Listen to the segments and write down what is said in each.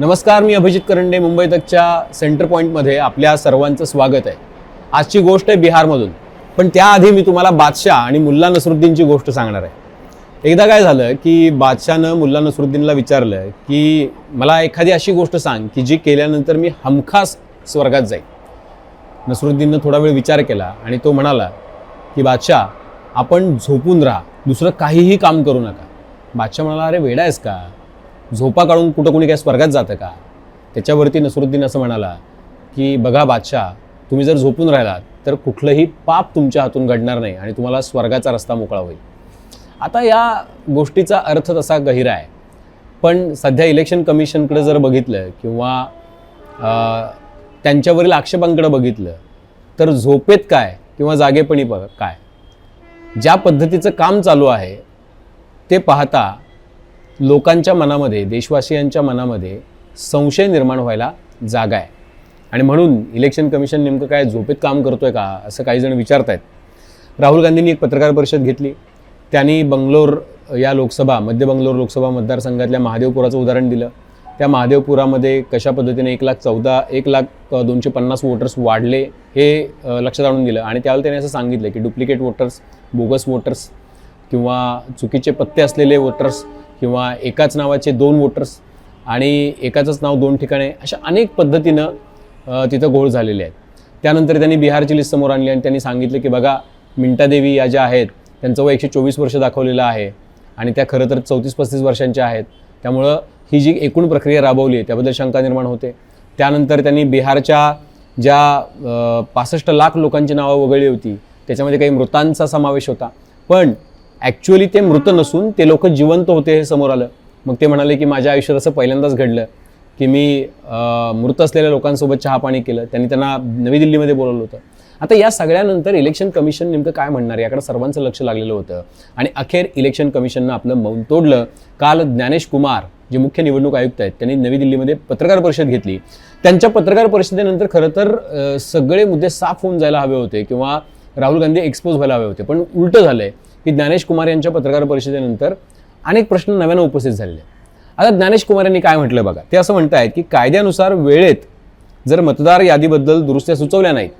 नमस्कार मी अभिजित करंडे मुंबई तकच्या सेंटर पॉईंटमध्ये आपल्या सर्वांचं स्वागत आहे. आजची गोष्ट आहे बिहारमधून. पण त्याआधी मी तुम्हाला बादशाह आणि मुल्ला नसरुद्दीनची गोष्ट सांगणार आहे. एकदा काय झालं की बादशाहनं मुल्ला नसरुद्दीनला विचारलं की मला एखादी अशी गोष्ट सांग की जी केल्यानंतर मी हमखास स्वर्गात जाईल नसरुद्दीननं थोडा वेळ विचार केला आणि तो म्हणाला की बादशाह आपण झोपून राहा. दुसरं काहीही काम करू नका. बादशाह म्हणाला अरे वेडा आहेस का? झोपा काढून कुठं कोणी काय स्वर्गात जातं का? त्याच्यावरती नसरुद्दीन असं म्हणाला की बघा बादशाह तुम्ही जर झोपून राहिलात तर कुठलंही पाप तुमच्या हातून घडणार नाही आणि तुम्हाला स्वर्गाचा रस्ता मोकळा होईल. आता या गोष्टीचा अर्थ तसा गहिरा आहे. पण सध्या इलेक्शन कमिशनकडे जर बघितलं किंवा त्यांच्यावरील आक्षेपांकडे बघितलं तर झोपेत काय किंवा जागेपणी ब- काय? ज्या पद्धतीचं काम चालू आहे ते पाहता लोकांच्या मनामध्ये देशवासियांच्या मनामध्ये संशय निर्माण व्हायला जागा आहे. आणि म्हणून इलेक्शन कमिशन नेमकं काय झोपेत काम करतो आहे का असं काही जण आहेत राहुल गांधींनी एक पत्रकार परिषद घेतली. त्यांनी बंगलोर या लोकसभा मध्य बंगलोर लोकसभा मतदारसंघातल्या महादेवपुराचं उदाहरण दिलं. त्या महादेवपुरामध्ये कशा पद्धतीने एक लाख चौदा एक लाख दोनशे पन्नास वोटर्स वाढले हे लक्षात आणून दिलं. आणि त्यावेळेला त्याने असं सांगितलं की डुप्लिकेट वोटर्स बोगस वोटर्स किंवा चुकीचे पत्ते असलेले वोटर्स किंवा एकाच नावाचे दोन वोटर्स आणि एकाचंच नाव दोन ठिकाणे अशा अनेक पद्धतीनं तिथं घोळ झालेले आहेत. त्यानंतर त्यांनी बिहारची लिस्ट समोर आणली आणि त्यांनी सांगितलं की बघा मिंटा देवी या ज्या आहेत त्यांचं वय एकशे चोवीस वर्ष दाखवलेलं आहे आणि त्या खरं तर चौतीस पस्तीस वर्षांच्या आहेत. त्यामुळं ही जी एकूण प्रक्रिया राबवली आहे त्याबद्दल शंका निर्माण होते. त्यानंतर त्यांनी बिहारच्या ज्या पासष्ट लाख लोकांची नावं वगळली होती त्याच्यामध्ये काही मृतांचा समावेश होता. पण ॲक्च्युअली ते मृत नसून ते लोक जिवंत होते हे समोर आलं. मग ते म्हणाले की माझ्या आयुष्यात असं पहिल्यांदाच घडलं की मी मृत असलेल्या लोकांसोबत चहापाणी केलं. त्यांनी त्यांना नवी दिल्लीमध्ये बोलवलं होतं. आता या सगळ्यानंतर इलेक्शन कमिशन नेमकं काय म्हणणार? याकडे सर्वांचं लक्ष लागलेलं होतं. आणि अखेर इलेक्शन कमिशननं आपलं मौन तोडलं. काल ज्ञानेश कुमार जे मुख्य निवडणूक आयुक्त आहेत त्यांनी नवी दिल्लीमध्ये पत्रकार परिषद घेतली. त्यांच्या पत्रकार परिषदेनंतर खरं तर सगळे मुद्दे साफ होऊन जायला हवे होते किंवा राहुल गांधी एक्सपोज व्हायला हवे होते. पण उलटं झालंय. की ज्ञानेश कुमार यांच्या पत्रकार परिषदेनंतर अनेक प्रश्न नव्यानं उपस्थित झालेले आता ज्ञानेश कुमार यांनी काय म्हटलं बघा? ते असं म्हणतायत की कायद्यानुसार वेळेत जर मतदार यादीबद्दल दुरुस्त्या सुचवल्या नाहीत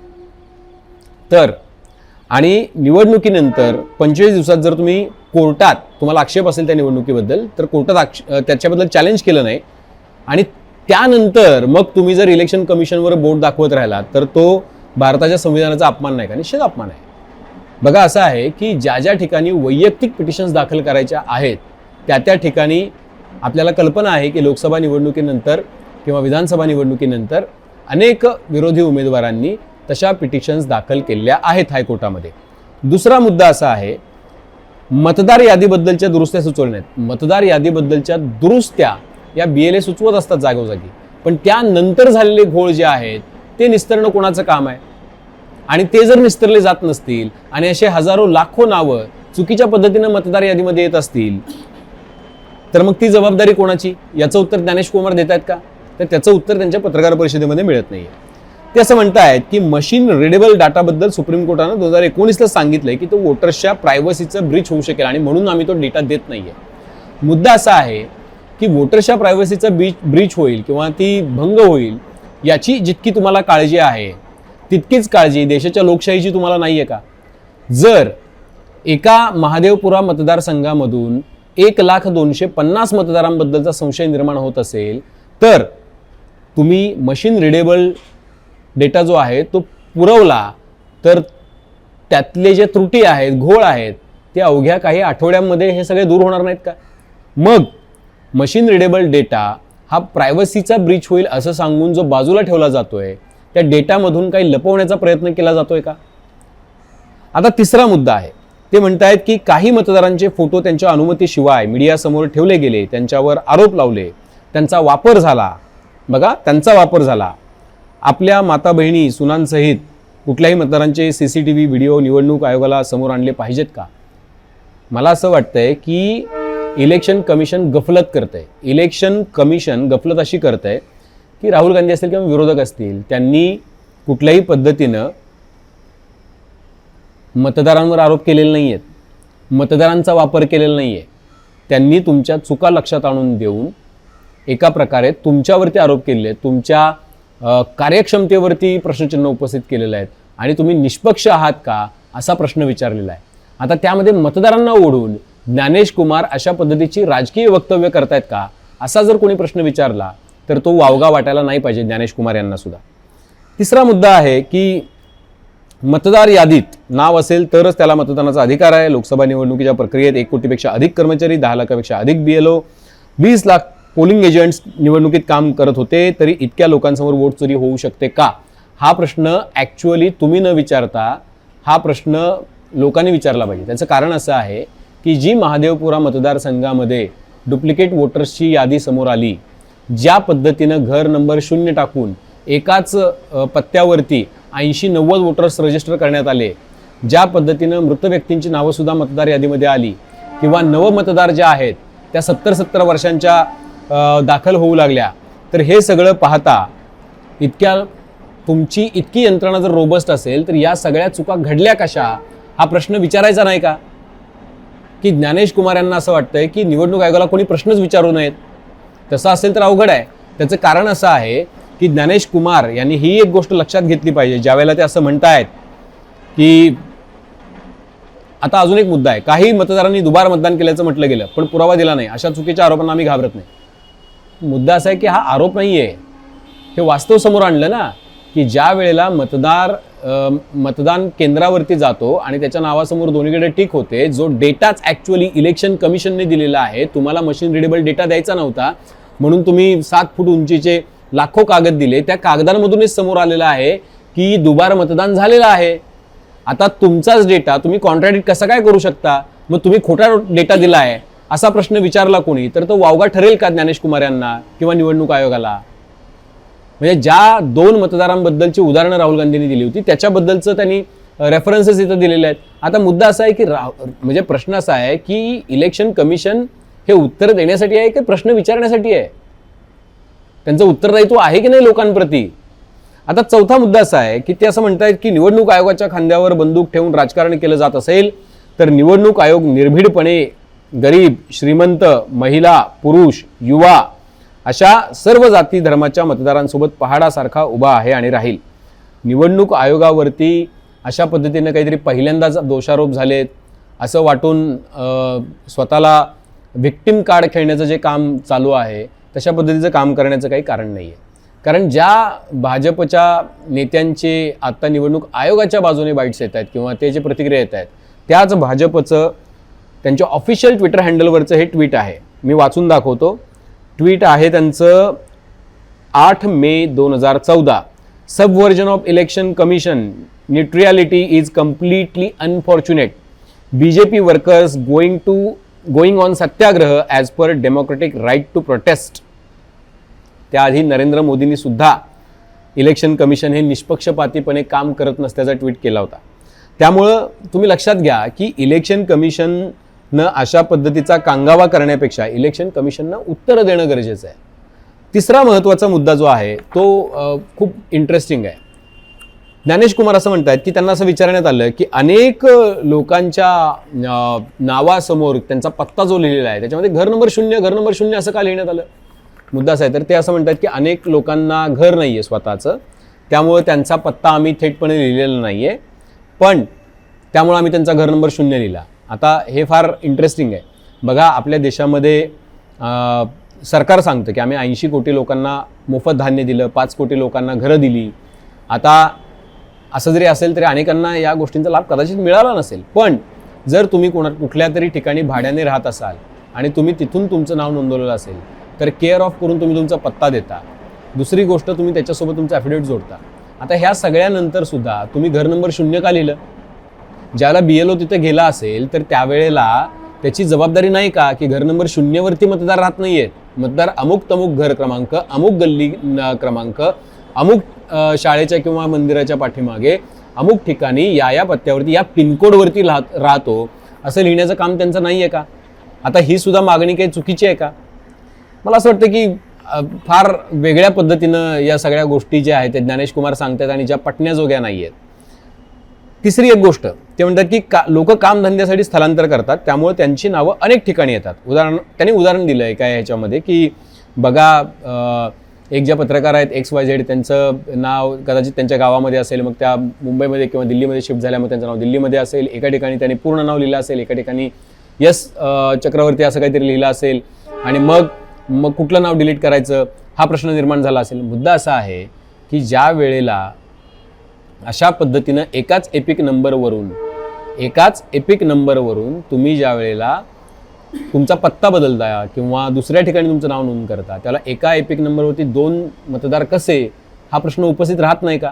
तर आणि निवडणुकीनंतर पंचवीस दिवसात जर तुम्ही कोर्टात तुम्हाला आक्षेप असेल त्या निवडणुकीबद्दल तर कोर्टात आक्ष त्याच्याबद्दल चॅलेंज केलं नाही. आणि त्यानंतर मग तुम्ही जर इलेक्शन कमिशनवर बोट दाखवत राहिला तर तो भारताच्या संविधानाचा अपमान नाही का? निश्चित अपमान आहे. बघा असं आहे की ज्या ज्या ठिकाणी वैयक्तिक पिटिशन्स दाखल करायच्या आहेत त्या त्या ठिकाणी आपल्याला कल्पना आहे की लोकसभा निवडणुकीनंतर किंवा विधानसभा निवडणुकीनंतर अनेक विरोधी उमेदवारांनी तशा पिटिशन्स दाखल केलेल्या आहेत हायकोर्टामध्ये. दुसरा मुद्दा असा आहे मतदार यादीबद्दलच्या दुरुस्त्या सुचवल्या मतदार यादीबद्दलच्या दुरुस्त्या या बी एल ए सुचवत असतात जागोजागी. पण त्यानंतर झालेले घोळ जे आहेत ते निस्तरणं कोणाचं काम आहे? आणि ते जर निस्तरले जात नसतील आणि असे हजारो लाखो नावं चुकीच्या पद्धतीनं मतदार यादीमध्ये येत असतील तर मग ती जबाबदारी कोणाची? याचं उत्तर ज्ञानेश कुमार देत आहेत का? तर त्याचं उत्तर त्यांच्या पत्रकार परिषदेमध्ये मिळत नाही ते असं म्हणतायत की मशीन रिडेबल डाटाबद्दल सुप्रीम कोर्टानं दोन हजार एकोणीसला सांगितलंय की तो वोटर्सच्या प्रायव्हसीचं ब्रीच होऊ शकेल आणि म्हणून आम्ही तो डेटा देत नाहीये. मुद्दा असा आहे की वोटर्सच्या प्रायव्हसीचं बीच ब्रीच होईल किंवा ती भंग होईल याची जितकी तुम्हाला काळजी आहे तितकीच काळजी देशाच्या लोकशाहीची तुम्हाला नाही आहे का? जर एका महादेवपुरा मतदारसंघामधून एक लाख दोनशे पन्नास मतदारांबद्दलचा संशय निर्माण होत असेल तर तुम्ही मशीन रिडेबल डेटा जो आहे तो पुरवला तर त्यातले जे त्रुटी आहेत घोळ आहेत ते अवघ्या काही आठवड्यांमध्ये हे सगळे दूर होणार नाहीत का? मग मशीन रिडेबल डेटा हा प्रायव्हसीचा ब्रीच होईल असं सांगून जो बाजूला ठेवला जातोय त्या डेटामधून काही लपवण्याचा प्रयत्न केला जातोय का? आता तिसरा मुद्दा आहे. ते म्हणतायत की काही मतदारांचे फोटो त्यांच्या अनुमतीशिवाय मीडियासमोर ठेवले गेले त्यांच्यावर आरोप लावले त्यांचा वापर झाला. बघा त्यांचा वापर झाला. आपल्या माता बहिणी सुनांसहित कुठल्याही मतदारांचे C C T V video निवडणूक आयोगाला समोर आणले पाहिजेत का? मला असं वाटतंय की इलेक्शन कमिशन गफलत करतंय. इलेक्शन कमिशन गफलत अशी करतंय की राहुल गांधी असतील किंवा विरोधक असतील त्यांनी कुठल्याही पद्धतीनं मतदारांवर आरोप केलेले नाही आहेत मतदारांचा वापर केलेला नाही आहे त्यांनी तुमच्या चुका लक्षात आणून देऊन एका प्रकारे तुमच्यावरती आरोप केलेले आहेत तुमच्या कार्यक्षमतेवरती प्रश्नचिन्ह उपस्थित केलेलं आहेत. आणि तुम्ही निष्पक्ष आहात का असा प्रश्न विचारलेला आहे. आता त्यामध्ये मतदारांना ओढून ज्ञानेश कुमार अशा पद्धतीची राजकीय वक्तव्य करतायत का असा जर कोणी प्रश्न विचारला तर तो वावगा वाटायला नाही पाहिजे ज्ञानेश कुमार यांना सुद्धा. तिसरा मुद्दा आहे की मतदार यादीत नाव असेल तरच त्याला मतदानाचा अधिकार आहे. लोकसभा निवडणुकीच्या प्रक्रियेत एक कोटीपेक्षा अधिक कर्मचारी दहा लाखापेक्षा अधिक बी एल ओ वीस लाख पोलिंग एजंट्स निवडणुकीत काम करत होते तरी इतक्या लोकांसमोर वोट चोरी होऊ शकते का? हा प्रश्न ॲक्च्युअली तुम्ही न विचारता हा प्रश्न लोकांनी विचारला पाहिजे. त्याचं कारण असं आहे की जी महादेवपुरा मतदारसंघामध्ये डुप्लिकेट वोटर्सची यादी समोर आली ज्या पद्धतीनं घर नंबर शून्य टाकून एकाच पत्त्यावरती ऐंशी नव्वद वोटर्स रजिस्टर करण्यात आले ज्या पद्धतीनं मृत व्यक्तींची नावंसुद्धा मतदार यादीमध्ये आली किंवा नवमतदार ज्या आहेत त्या सत्तर सत्तर वर्षांच्या दाखल होऊ लागल्या तर हे सगळं पाहता इतक्या तुमची इतकी यंत्रणा जर रोबस्ट असेल तर या सगळ्या चुका घडल्या कशा हा प्रश्न विचारायचा नाही का? की ज्ञानेश कुमार यांना असं वाटतंय की निवडणूक आयोगाला कोणी प्रश्नच विचारू नयेत. तसं असेल तर अवघड आहे. त्याचं कारण असं आहे की ज्ञानेश कुमार यांनी ही एक गोष्ट लक्षात घेतली पाहिजे. ज्यावेळेला ते असं म्हणतायत की आता अजून एक मुद्दा आहे. काही मतदारांनी दुबार मतदान केल्याचं म्हटलं गेलं पण पुरावा दिला नाही. अशा चुकीच्या आरोपांना आम्ही घाबरत नाही. मुद्दा असा आहे की हा आरोप नाही आहे हे वास्तव समोर आणलं ना की ज्या वेळेला मतदार मतदान केंद्रावरती जातो आणि त्याच्या नावासमोर दोन्हीकडे टिक होते जो डेटाच ॲक्च्युअली इलेक्शन कमिशनने दिलेला आहे तुम्हाला मशीन रिडेबल डेटा द्यायचा नव्हता म्हणून तुम्ही सात फूट उंचीचे लाखो कागद दिले. त्या कागदांमधूनच समोर आलेलं आहे की दुबार मतदान झालेलं आहे. आता तुमचाच डेटा तुम्ही कॉन्ट्रॅडिक्ट कसा काय करू शकता? मग तुम्ही खोटा डेटा दिला आहे. असा प्रश्न विचारला कोणी तर तो वावगा ठरेल का ज्ञानेश कुमार यांना किंवा निवडणूक आयोगाला? म्हणजे ज्या दोन मतदारांबद्दलची उदाहरणं राहुल गांधींनी दिली होती त्याच्याबद्दलचं त्यांनी रेफरन्सेस इथं दिलेले आहेत. आता मुद्दा असा आहे की रा म्हणजे प्रश्न असा आहे की इलेक्शन कमिशन हे उत्तर देण्यासाठी आहे की प्रश्न विचारण्यासाठी आहे? त्यांचं उत्तरदायित्व आहे की नाही लोकांप्रती? आता चौथा मुद्दा असा आहे की ते असं म्हणतायत की निवडणूक आयोगाच्या खांद्यावर बंदूक ठेवून राजकारण केलं जात असेल तर निवडणूक आयोग निर्भीडपणे गरीब श्रीमंत महिला पुरुष युवा अशा सर्व जाती धर्माच्या मतदारांसोबत पहाडासारखा उभा आहे आणि राहील. निवडणूक आयोगावरती अशा पद्धतीनं काहीतरी पहिल्यांदाच दोषारोप झालेत असं वाटून स्वतःला व्हिक्टिम कार्ड खेळण्याचं जे काम चालू आहे तशा पद्धतीचं काम करण्याचं काही कारण नाही आहे कारण ज्या भाजपच्या नेत्यांचे आत्ता निवडणूक आयोगाच्या बाजूने बाईट्स येत आहेत किंवा ते जे प्रतिक्रिया येत आहेत त्याच भाजपचं त्यांच्या ऑफिशियल ट्विटर हँडलवरचं हे ट्विट आहे. मी वाचून दाखवतो. ट्विट आहे त्यांचं आठ मे दोन हजार चौदा. Subversion of election commission neutrality is completely unfortunate. B J P workers going to going on satyagraha as per democratic right to protest त्याआधी नरेंद्र मोदींनी सुद्धा इलेक्शन कमिशन हे निष्पक्षपातीपणे काम करत नसल्याचा ट्विट केला होता. त्यामुळं तुम्ही लक्षात घ्या की इलेक्शन कमिशननं अशा पद्धतीचा कांगावा करण्यापेक्षा इलेक्शन कमिशननं उत्तरं देणं गरजेचं आहे. तिसरा महत्त्वाचा मुद्दा जो आहे तो खूप इंटरेस्टिंग आहे. ज्ञानेश कुमार असं म्हणतात की त्यांना असं विचारण्यात आलं की अनेक लोकांच्या नावासमोर त्यांचा पत्ता जो लिहिलेला आहे त्याच्यामध्ये घर नंबर शून्य घर नंबर शून्य असं का लिहिण्यात आलं? मुद्दा असा आहे. तर ते असं म्हणतात की अनेक लोकांना घर नाही आहे स्वतःचं. त्यामुळे त्यांचा पत्ता आम्ही थेटपणे लिहिलेला नाही आहे पण त्यामुळे आम्ही त्यांचा घर नंबर शून्य लिहिला. आता हे फार इंटरेस्टिंग आहे. बघा आपल्या देशामध्ये सरकार सांगतं की आम्ही ऐंशी कोटी लोकांना मोफत धान्य दिलं पाच कोटी लोकांना घरं दिली. आता असं जरी असेल तरी अनेकांना या गोष्टींचा लाभ कदाचित मिळाला नसेल. पण जर तुम्ही कोणा कुठल्या तरी ठिकाणी भाड्याने राहत असाल आणि तुम्ही तिथून तुमचं नाव नोंदवलेलं असेल तर केअर ऑफ करून तुम्ही तुमचा पत्ता देता. दुसरी गोष्ट तुम्ही त्याच्यासोबत तुमचं ॲफिडेविट जोडता. आता ह्या सगळ्यानंतर सुद्धा तुम्ही घर नंबर शून्य का लिहिलं? ज्याला बी एल ओ तिथे गेला असेल तर त्यावेळेला त्याची जबाबदारी नाही का की घर नंबर शून्यवरती मतदार राहत नाही आहेत मतदार अमुक तमुक घर क्रमांक अमुक गल्ली क्रमांक अमुक शाळेच्या किंवा मंदिराच्या पाठीमागे अमुक ठिकाणी या या पत्त्यावरती या पिनकोडवरती राहत राहतो. असं लिहिण्याचं काम त्यांचं नाही आहे का? आता ही सुद्धा मागणी काही चुकीची आहे का? मला असं वाटतं की फार वेगळ्या पद्धतीनं या सगळ्या गोष्टी ज्या आहेत त्या ज्ञानेश कुमार सांगतात आणि ज्या पटण्याजोग्या नाही आहेत तिसरी एक गोष्ट ते म्हणतात की का लोक कामधंद्यासाठी स्थलांतर करतात त्यामुळे त्यांची नावं अनेक ठिकाणी येतात. उदाहरण त्यांनी उदाहरण दिलं आहे काय ह्याच्यामध्ये की बघा एक ज्या पत्रकार आहेत एक्स वाय झेड त्यांचं नाव कदाचित त्यांच्या गावामध्ये असेल मग त्या मुंबईमध्ये किंवा दिल्लीमध्ये शिफ्ट झाल्यामुळे मग त्यांचं नाव दिल्लीमध्ये असेल एका ठिकाणी त्यांनी पूर्ण नाव लिहिलं असेल एका ठिकाणी यस चक्रवर्ती असं काहीतरी लिहिलं असेल आणि मग मग कुठलं नाव डिलीट करायचं हा प्रश्न निर्माण झाला असेल. मुद्दा असा आहे की ज्या वेळेला अशा पद्धतीनं एकाच एपिक नंबरवरून एकाच एपिक नंबरवरून तुम्ही ज्या वेळेला तुमचा पत्ता बदलता किंवा दुसऱ्या ठिकाणी तुमचं नाव नोंद करता? त्याला एका एपिक नंबरवरती दोन मतदार कसे? हा प्रश्न उपस्थित राहत नाही का?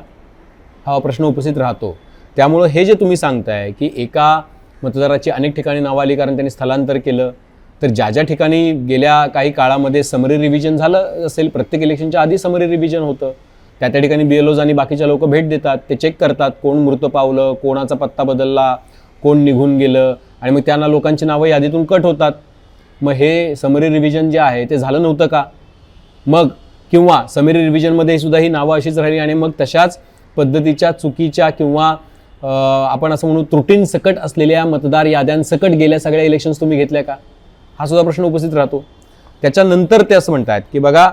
हा प्रश्न उपस्थित राहतो. त्यामुळं हे जे तुम्ही सांगताय की एका मतदाराची अनेक ठिकाणी नावं आली कारण त्यांनी स्थलांतर केलं तर ज्या ज्या ठिकाणी गेल्या काही काळामध्ये समरी रिव्हिजन झालं असेल प्रत्येक इलेक्शनच्या आधी समरी रिव्हिजन होतं. त्या त्या ठिकाणी बी आणि बाकीच्या लोक भेट देतात ते चेक करतात कोण मृत पावलं कोणाचा पत्ता बदलला कोण निघून गेलं आणि मग त्यांना लोकांची नावं यादीतून कट होतात. मग हे समरी रिव्हिजन जे आहे ते झालं नव्हतं का? मग किंवा समरी रिव्हिजनमध्ये सुद्धा ही नावं अशीच राहिली आणि मग तशाच पद्धतीच्या चुकीच्या किंवा आपण असं म्हणू त्रुटींसकट असलेल्या मतदार याद्यांसकट गेल्या सगळ्या इलेक्शन्स तुम्ही घेतल्या का? हा सुद्धा प्रश्न उपस्थित राहतो. त्याच्यानंतर ते असं म्हणत आहेत की बघा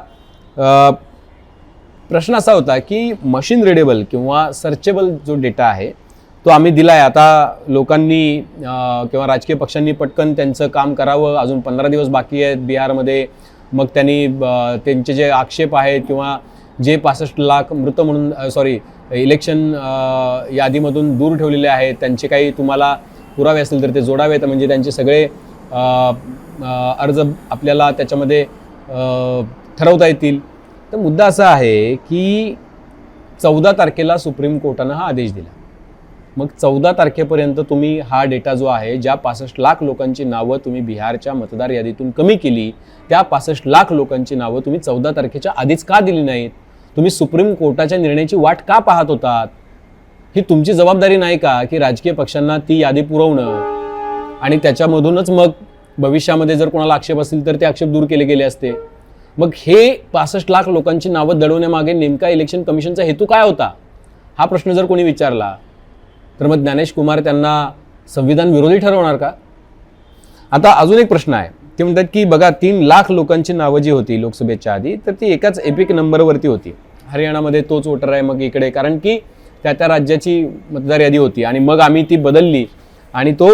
प्रश्न असा होता की मशीन रिडेबल किंवा सर्चेबल जो डेटा आहे तो आम्ही दिला आहे आता लोकांनी किंवा राजकीय पक्षांनी पटकन त्यांचं काम करावं. अजून पंधरा दिवस बाकी आहेत बिहारमध्ये. मग त्यांनी त्यांचे जे आक्षेप आहेत किंवा जे पासष्ट लाख मृत म्हणून सॉरी इलेक्शन यादीमधून दूर ठेवलेले आहेत त्यांचे काही तुम्हाला पुरावे असतील तर ते जोडावेत. म्हणजे त्यांचे सगळे अर्ज आपल्याला त्याच्यामध्ये ठरवता येतील. तर मुद्दा असा आहे की चौदा तारखेला सुप्रीम कोर्टानं हा आदेश दिला. मग चौदा तारखेपर्यंत तुम्ही हा डेटा जो आहे ज्या पासष्ट लाख लोकांची नावं तुम्ही बिहारच्या मतदार यादीतून कमी केली त्या पासष्ट लाख लोकांची नावं तुम्ही चौदा तारखेच्या आधीच का दिली नाहीत? तुम्ही सुप्रीम कोर्टाच्या निर्णयाची वाट का पाहत होतात? ही तुमची जबाबदारी नाही का की राजकीय पक्षांना ती यादी पुरवणं? आणि त्याच्यामधूनच मग भविष्यामध्ये जर कोणाला आक्षेप असतील तर ते आक्षेप दूर केले गेले असते. मग हे पासष्ट लाख लोकांची नावं दडवण्यामागे नेमका इलेक्शन कमिशनचा हेतू काय होता? हा प्रश्न जर कोणी विचारला तर मग ज्ञानेश कुमार त्यांना संविधान विरोधी ठरवणार का? आता अजून एक प्रश्न आहे. ते म्हणतात की बघा तीन लाख लोकांची नावं जी होती लोकसभेच्या आधी तर ती एकाच एपिक नंबरवरती होती. हरियाणामध्ये तोच वोटर आहे मग इकडे कारण की त्या त्या राज्याची मतदार यादी होती आणि मग आम्ही ती बदलली आणि तो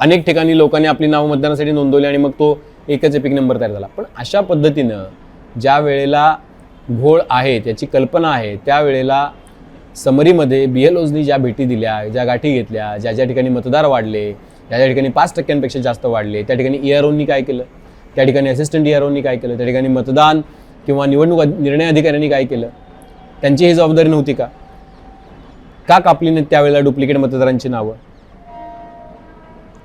अनेक ठिकाणी लोकांनी आपली नावं मतदानासाठी नोंदवली आणि मग तो एकच एपिक नंबर तयार झाला. पण अशा पद्धतीनं ज्या वेळेला घोळ आहे त्याची कल्पना आहे त्यावेळेला समरीमध्ये बी एल ओजनी ज्या भेटी दिल्या ज्या गाठी घेतल्या ज्या ज्या ठिकाणी मतदार वाढले ज्या ज्या ठिकाणी पाच टक्क्यांपेक्षा जास्त वाढले त्या ठिकाणी ई आर ओनी काय केलं? त्या ठिकाणी असिस्टंट ई आर ओनी काय केलं? त्या ठिकाणी मतदान किंवा निवडणूक निर्णय अधिकाऱ्यांनी काय केलं? त्यांची ही जबाबदारी नव्हती का? का कापली नाहीत त्यावेळेला डुप्लिकेट मतदारांची नावं?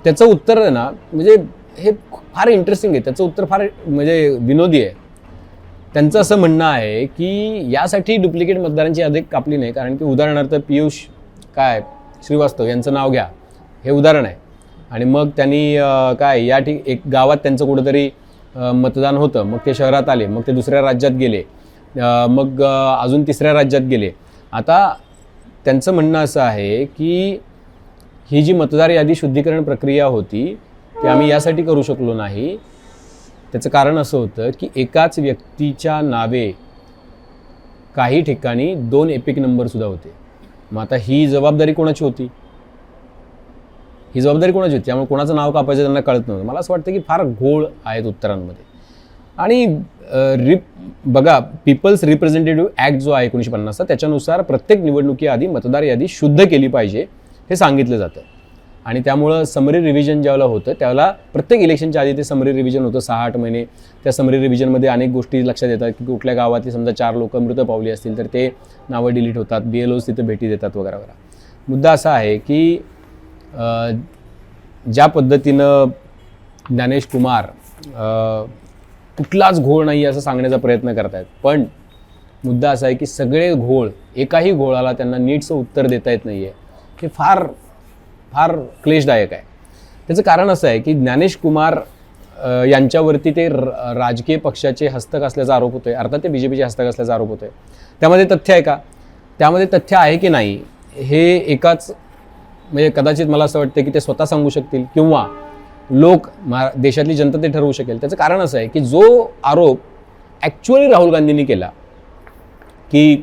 त्याचं उत्तर आहे ना म्हणजे हे फार इंटरेस्टिंग आहे. त्याचं उत्तर फार म्हणजे विनोदी आहे. त्यांचं असं म्हणणं आहे की यासाठी डुप्लिकेट मतदारांची अधिक कापली नाही. कारण की उदाहरणार्थ पियुष काय श्रीवास्तव यांचं नाव घ्या. हे उदाहरण आहे. आणि मग त्यांनी काय या ठिक एक गावात त्यांचं कुठंतरी मतदान होतं. मग ते शहरात आले. मग ते दुसऱ्या राज्यात गेले. मग अजून तिसऱ्या राज्यात गेले. आता त्यांचं म्हणणं असं आहे की ही जी मतदार यादी शुद्धीकरण प्रक्रिया होती ती आम्ही यासाठी करू शकलो नाही. त्याचं कारण असं होतं की एकाच व्यक्तीच्या नावे काही ठिकाणी दोन एपिक नंबरसुद्धा होते. मग आता ही जबाबदारी कोणाची होती? ही जबाबदारी कोणाची होती? त्यामुळे कोणाचं नाव कापायचं त्यांना कळत नव्हतं. मला असं वाटतं की फार घोळ आहेत उत्तरांमध्ये. आणि रिप बघा पीपल्स रिप्रेझेंटेटिव्ह ॲक्ट जो आहे एकोणीशे पन्नासचा त्याच्यानुसार प्रत्येक निवडणुकीआधी मतदार यादी शुद्ध केली पाहिजे हे सांगितलं जातं. आणि त्यामुळं समरी रिव्हिजन ज्यावेळेला होतं त्यावेळेला प्रत्येक इलेक्शनच्या आधी ते समरी रिव्हिजन होतं सहा आठ महिने. त्या समरी रिव्हिजनमध्ये अनेक गोष्टी लक्षात येतात की कुठल्या गावातली समजा चार लोक मृत पावली असतील तर ते नावं डिलीट होतात बी एल ओज तिथं भेटी देतात वगैरे वगैरे. मुद्दा असा आहे की ज्या पद्धतीनं ज्ञानेश कुमार कुठलाच घोळ नाही असं सांगण्याचा प्रयत्न करतायत. पण मुद्दा असा आहे की सगळे घोळ एकाही घोळाला त्यांना नीटचं उत्तर देता येत नाही आहे हे फार फार क्लेशदायक आहे. त्याचं कारण असं आहे की ज्ञानेश कुमार यांच्यावरती ते र- राजकीय पक्षाचे हस्तक असल्याचा आरोप होतोय. अर्थात ते बी जे पीचे हस्तक असल्याचा आरोप होतोय. त्यामध्ये तथ्य आहे का? त्यामध्ये तथ्य आहे की नाही हे एकाच म्हणजे कदाचित मला असं वाटतं की ते स्वतः सांगू शकतील किंवा लोक मा देशातली जनता ते ठरवू शकेल. त्याचं कारण असं आहे की जो आरोप ॲक्च्युअली राहुल गांधींनी केला की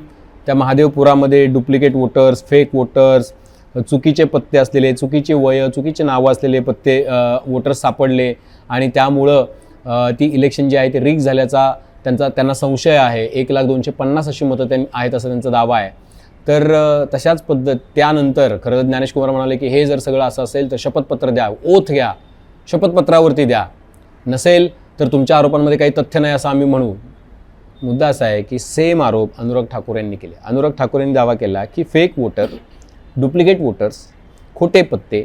त्या महादेवपुरामध्ये डुप्लिकेट वोटर्स फेक वोटर्स चुकीचे पत्ते असलेले चुकीचे वय चुकीचे नावं असलेले पत्ते वोटर्स सापडले आणि त्यामुळं ती इलेक्शन जी आहे ते रिक झाल्याचा त्यांचा त्यांना संशय आहे. एक लाख दोनशे पन्नास अशी मतं त्यांनी आहेत असा त्यांचा दावा आहे. तर तशाच पद्धत त्यानंतर खरं तर ज्ञानेश कुमार म्हणाले की हे जर सगळं असं असेल तर शपथपत्र द्या ओथ घ्या शपथपत्रावरती द्या. नसेल तर तुमच्या आरोपांमध्ये काही तथ्य नाही असं आम्ही म्हणू. मुद्दा असा आहे की सेम आरोप अनुराग ठाकूर यांनी केले. अनुराग ठाकूर यांनी दावा केला की फेक वोटर डुप्लिकेट वोटर्स खोटे पत्ते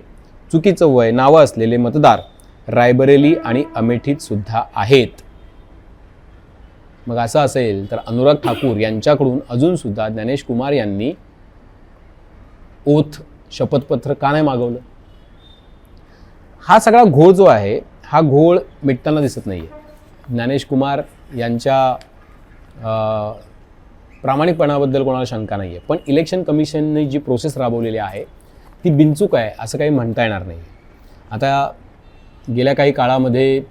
चुकीचं वय नावं असलेले मतदार रायबरेली आणि अमेठीत सुद्धा आहेत. मग असं असेल तर अनुराग ठाकूर यांच्याकडून अजूनसुद्धा ज्ञानेश कुमार यांनी ओथ शपथपत्र का नाही मागवलं? हा सगळा घोळ जो आहे हा घोळ मिटताना दिसत नाही आहे ज्ञानेश कुमार यांच्या प्रामाणिकपणाबद्दल कोणाला शंका नाही आहे पण इलेक्शन कमिशनने जी प्रोसेस राबवलेली आहे ती बिनचूक आहे असं काही म्हणता येणार नाही. आता गेल्या काही काळामध्ये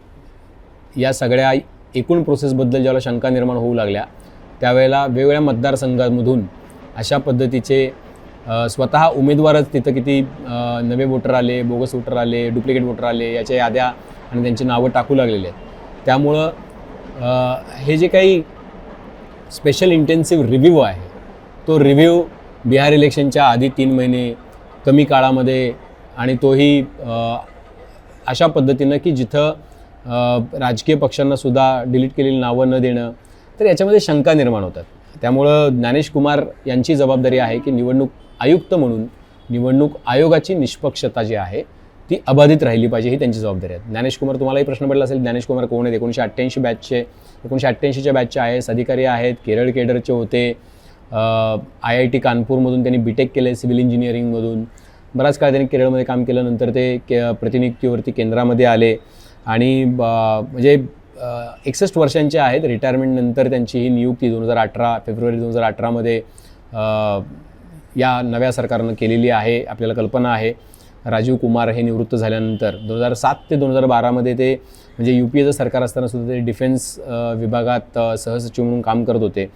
या सगळ्या एकूण प्रोसेसबद्दल ज्याला शंका निर्माण होऊ लागल्या त्यावेळेला वेगवेगळ्या मतदारसंघांमधून अशा पद्धतीचे स्वतः उमेदवारच तिथं किती नवे वोटर आले बोगस वोटर आले डुप्लिकेट वोटर आले याच्या याद्या आणि त्यांची नावं टाकू लागलेली आहेत. त्यामुळं हे जे काही स्पेशल इंटेन्सिव्ह रिव्ह्यू आहे. तो रिव्ह्यू बिहार इलेक्शनच्या आधी तीन महिने कमी काळामध्ये आणि तोही अशा पद्धतीनं की जिथं राजकीय पक्षांना सुद्धा डिलीट केलेली नावं न देणं तर याच्यामध्ये शंका निर्माण होतात. त्यामुळं ज्ञानेश कुमार यांची जबाबदारी आहे की निवडणूक आयुक्त म्हणून निवडणूक आयोगाची निष्पक्षता जी आहे ती अबाधित राहिली पाहिजे ही त्यांची जबाबदारी आहे. ज्ञानेश कुमार तुम्हालाही प्रश्न पडला असेल ज्ञानेश कुमार कोण आहेत एकोणीशे अठ्ठ्याऐंशी बॅचचे एकोणीशे अठ्ठ्याऐंशीच्या बॅचचे आय एस अधिकारी आहेत केरळ केडरचे होते आय आय टी कानपूरमधून त्यांनी बी टेक केलं आहे सिव्हिल इंजिनिअरिंगमधून बराच काळ त्यांनी केरळमध्ये काम केल्यानंतर ते के प्रतिनियुक्तीवरती केंद्रामध्ये आले. आणि ब- म्हणजे एकसष्ट वर्षांचे आहेत रिटायरमेंटनंतर त्यांची ही नियुक्ती दोन हजार अठरा फेब्रुवारी दोन हजार अठरामध्ये या नव्या सरकारनं केलेली आहे आपल्याला कल्पना आहे. राजीव कुमार हे निवृत्त झाल्यानंतर दोन हजार सात ते दोन हजार बारामध्ये ते म्हणजे यू पी एचं सरकार असताना सुद्धा ते डिफेन्स विभागात सहसचिव म्हणून काम करत होते.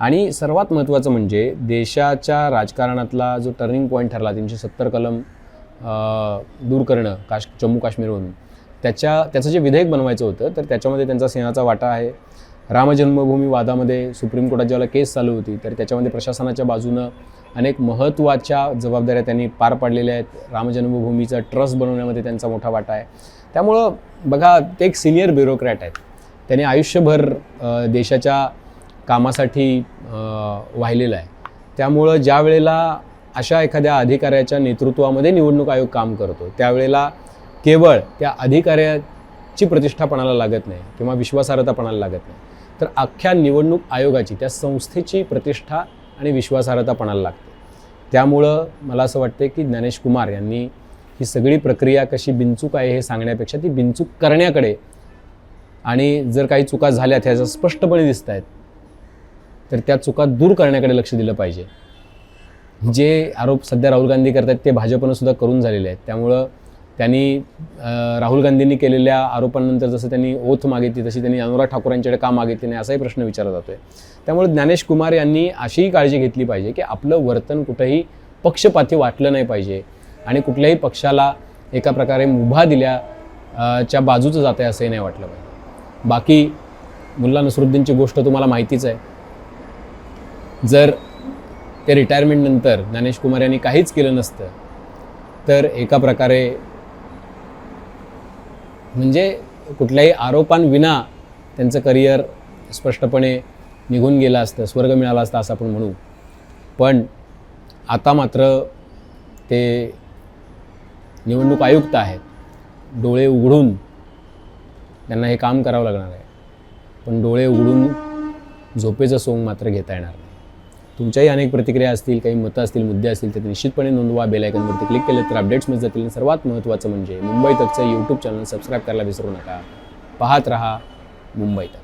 आणि सर्वात महत्त्वाचं म्हणजे देशाच्या राजकारणातला जो टर्निंग पॉईंट ठरला तीनशे सत्तर कलम दूर करणं काश जम्मू काश्मीरहून त्याच्या त्याचं जे विधेयक बनवायचं होतं तर त्याच्यामध्ये त्यांचा सिंहाचा वाटा आहे. रामजन्मभूमी वादामध्ये सुप्रीम कोर्टात ज्यावेळेला केस चालू होती तर त्याच्यामध्ये प्रशासनाच्या बाजूनं अनेक महत्त्वाच्या जबाबदाऱ्या त्यांनी पार पाडलेल्या आहेत. रामजन्मभूमीचा ट्रस्ट बनवण्यामध्ये त्यांचा मोठा वाटा आहे. त्यामुळं बघा ते एक सिनियर ब्युरोक्रॅट आहेत. त्यांनी आयुष्यभर देशाच्या कामासाठी वाहिलेलं आहे. त्यामुळं ज्या वेळेला अशा एखाद्या अधिकाऱ्याच्या नेतृत्वामध्ये निवडणूक आयोग काम करतो त्यावेळेला केवळ त्या अधिकाऱ्याची प्रतिष्ठापणाला लागत नाही किंवा विश्वासार्हतापणाला लागत नाही. तर अख्ख्या निवडणूक आयोगाची त्या संस्थेची प्रतिष्ठा आणि विश्वासार्हता पणाला लागते. त्यामुळं मला असं वाटतं की ज्ञानेश कुमार यांनी ही सगळी प्रक्रिया कशी बिनचूक आहे हे सांगण्यापेक्षा ती बिनचूक करण्याकडे आणि जर काही चुका झाल्या त्या स्पष्टपणे दिसत आहेत तर त्या चुका दूर करण्याकडे लक्ष दिलं पाहिजे. जे आरोप सध्या राहुल गांधी करतात ते भाजपनं सुद्धा करून झालेले आहेत. त्यामुळं त्यांनी राहुल गांधींनी केलेल्या आरोपांनंतर जसं त्यांनी ओथ मागितली तशी त्यांनी अनुराग ठाकूर यांच्याकडे का मागितली नाही असाही प्रश्न विचारला जातोय. त्यामुळे ज्ञानेश कुमार यांनी अशीही काळजी घेतली पाहिजे की आपलं वर्तन कुठंही पक्षपाती वाटलं नाही पाहिजे. आणि कुठल्याही पक्षाला एका प्रकारे मुभा दिल्या च्या बाजूचं जात आहे असंही नाही वाटलं पाहिजे. बाकी मुल्ला नसरुद्दीनची गोष्ट तुम्हाला माहितीच आहे. जर ते रिटायरमेंटनंतर ज्ञानेश कुमार यांनी काहीच केलं नसतं तर एका प्रकारे म्हणजे कुठल्याही आरोपांविना त्यांचं करिअर स्पष्टपणे निघून गेलं असतं स्वर्ग मिळाला असता असं आपण म्हणू. पण आता मात्र ते निवडणूक आयुक्त आहेत. डोळे उघडून त्यांना हे काम करावं लागणार आहे. पण डोळे उघडून झोपेचं सोंग मात्र घेता येणार तुमच्याही अनेक प्रतिक्रिया असतील काही मतं असतील मुद्दे असतील तर निश्चितपणे नोंदवा बेलायकनवरती क्लिक केलं तर अपडेट्स मिळत जातील. सर्वात महत्त्वाचं म्हणजे मुंबई तकचं यूट्यूब चॅनल सबस्क्राईब करायला विसरू नका. पाहत रहा मुंबई तक